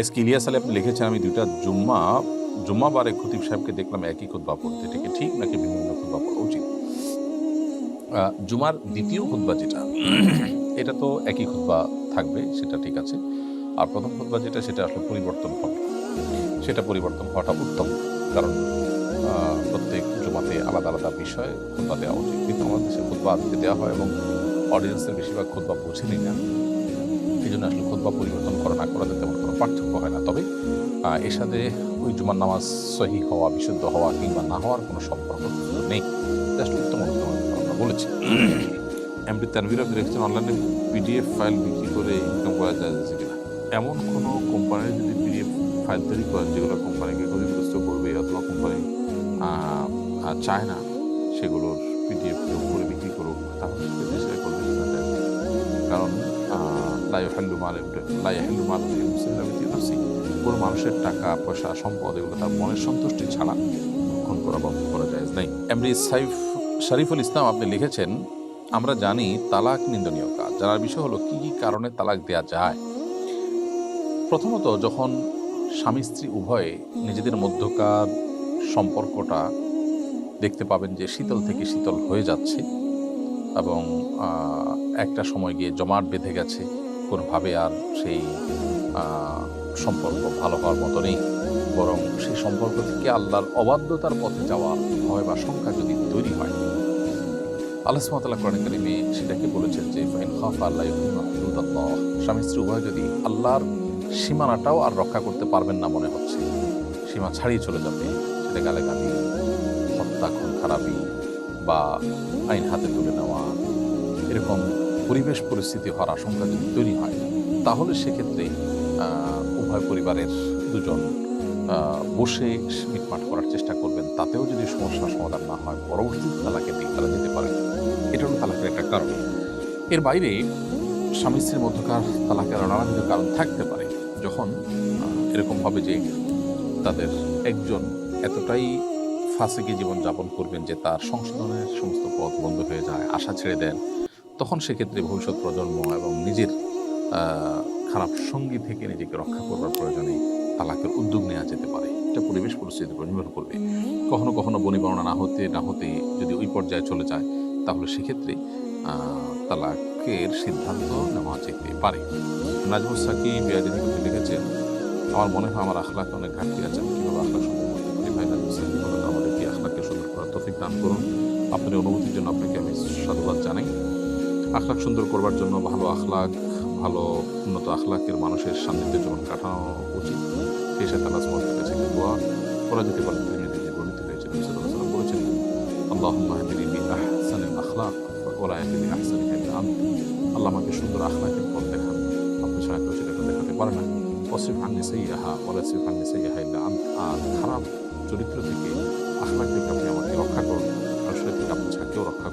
S K Ilias Ali আপনি লিখেছেন, আমি দুইটা জুম্মা জুম্মাবারে খতিব সাহেবকে দেখলাম একই খুতবা পড়তে। এটা কি ঠিক নাকি বিভিন্ন খুতবা পড়া উচিত? জুমার দ্বিতীয় খুতবা যেটা, এটা তো একই খুতবা থাকবে, সেটা ঠিক আছে। আর প্রথম খুতবা যেটা, সেটা আসলে পরিবর্তন হবে। সেটা পরিবর্তন হওয়াটা উত্তম, কারণ প্রত্যেক জুমাতে আলাদা আলাদা বিষয়ে খুতবা দেওয়া উচিত। কিন্তু আমাদের দেশে খুতবা আদিতে দেওয়া হয় এবং অডিয়েন্সের বেশিরভাগ খুতবা বোঝেনি না। এই জন্য আসলে খুতবা পরিবর্তন করা না করাতে তেমন কোনো পার্থক্য হয় না। তবে এর সাথে ওই জুমার নামাজ সহি হওয়া, বিশুদ্ধ হওয়া কিংবা না হওয়ার কোনো সম্পর্ক নেই। জাস্ট উত্তম আমরা বলেছি। এমডি তানভীর আপনি রেখেছেন অনলাইনে পিডিএফ ফাইল বিক্রি করে ইনকাম করা যায় কিনা। এমন কোনো কোম্পানি যদি পিডিএফ ফাইল তৈরি করেন যেগুলো কোম্পানিকে ক্ষতিগ্রস্ত করবে অথবা কোম্পানি চায় না, সেগুলোর পিডিএফ করে বিক্রি করুক, তাহলে কারণ লাইহাল্লু মাল লাইহাল্লু মাল মুসলিম কোনো মানুষের টাকা পয়সা সম্পদ এগুলো তার মনের সন্তুষ্টি ছাড়া ভক্ষণ করা বা করা যায় নাই এমডি সাইফ শরীফুল ইসলাম আপনি লিখেছেন আমরা জানি তালাক নিন্দনীয় কাজ জানার বিষয় হলো কি কি কারণে তালাক দেওয়া যায় প্রথমত যখন স্বামী স্ত্রী উভয়ে নিজেদের মধ্যকার সম্পর্কটা দেখতে পাবেন যে শীতল থেকে শীতল হয়ে যাচ্ছে এবং একটা সময় গিয়ে জমাট বেঁধে গেছে কোনোভাবে আর সেই সম্পর্ক ভালো হওয়ার মতো নেই। বরং সেই সম্পর্ক থেকে আল্লাহর অবাধ্যতার পথে যাওয়া হয় বা সংখ্যা যদি তৈরি হয়। আল্লাহ সুমতাল্লাহ কোরআন কারিমে সেটাকে বলেছেন যে, ফাইন খাফ আল্লাহ হুদুদাল্লাহ। স্বামী স্ত্রী, উভয় যদি আল্লাহর সীমানাটাও আর রক্ষা করতে পারবেন না মনে হচ্ছে, সীমা ছাড়িয়ে চলে যাবে, সেটা গালাগালি হত্যা, খুন, খারাপি বা আইন হাতে তুলে নেওয়া, এরকম পরিবেশ পরিস্থিতি হওয়ার আশঙ্কা যদি তৈরি হয় তাহলে সেক্ষেত্রে উভয় পরিবারের দুজন বসে মিটমাট করার চেষ্টা করবেন। তাতেও যদি সমস্যার সমাধান না হয় পরবর্তী তালাকে দিকে তারা যেতে পারে এটা হলো তালাকের একটা কারণ। এর বাইরে স্বামী স্ত্রীর মধ্যকার তালাকের নানাবিধ কারণ থাকতে পারে। যখন আহ, এরকম হবে যে তাদের একজন এতটাই ফাঁসিকে জীবন যাপন করবেন যে তার সংশোধনের সমস্ত পথ বন্ধ হয়ে যায় আশা ছেড়ে দেন তখন সেক্ষেত্রে ভবিষ্যৎ প্রজন্ম এবং নিজের খারাপ সঙ্গী থেকে নিজেকে রক্ষা করবার প্রয়োজনে তালাকের উদ্যোগ নেওয়া যেতে পারে। এটা পরিবেশ পরিস্থিতির উপর নির্ভর করবে। কখনো কখনো বনিবর্ণনা না হতে না হতে যদি ওই পর্যায়ে চলে যায়, তাহলে সেক্ষেত্রে তালাকের সিদ্ধান্ত নেওয়া যেতে পারে। নাজমুল সাকি থেকে লিখেছেন, আমার মনে হয় আমার আখলাকে অনেক ঘাটতি আছে, আমি কীভাবে সাকি বলেন, আমাদেরকে আখলাকে সুন্দর করার তফিক দান করুন। আপনার অনুভূতির জন্য আপনাকে আমি সাধুবাদ জানাই। আখলাক সুন্দর করবার জন্য ভালো আখলাক ভালো উন্নত আখলাকের মানুষের সান্নিধ্যে জীবন কাটানো উচিত। সেই সাথে আল্লাহ সুবহানাহু কাছে দোয়া? করা যেতে পারে তিনি নিজে বর্ণিত হয়েছে নবী সাল্লাল্লাহু আলাইহি ওয়াসাল্লাম বলেছেন, আল্লাহুম্মা হদিনি বি আহসানিল আখলাক ওয়া লা ইয়াহদিনি আহসানিহা ইল্লা আন্ত আল্লাহ আমাকে সুন্দর আখলাকের পথ দেখান। আপনি কেউ সেটা দেখাতে পারে না। ওয়াসিফ আননি সাইয়্যাহা ওয়া লা ইয়াসিফ আননি সাইয়্যাহা ইল্লা আর খারাপ চরিত্র থেকে আখলাক থেকে আপনি আমাকে রক্ষা করুন। আর সেটা থেকে আপনি ছাড়া রক্ষা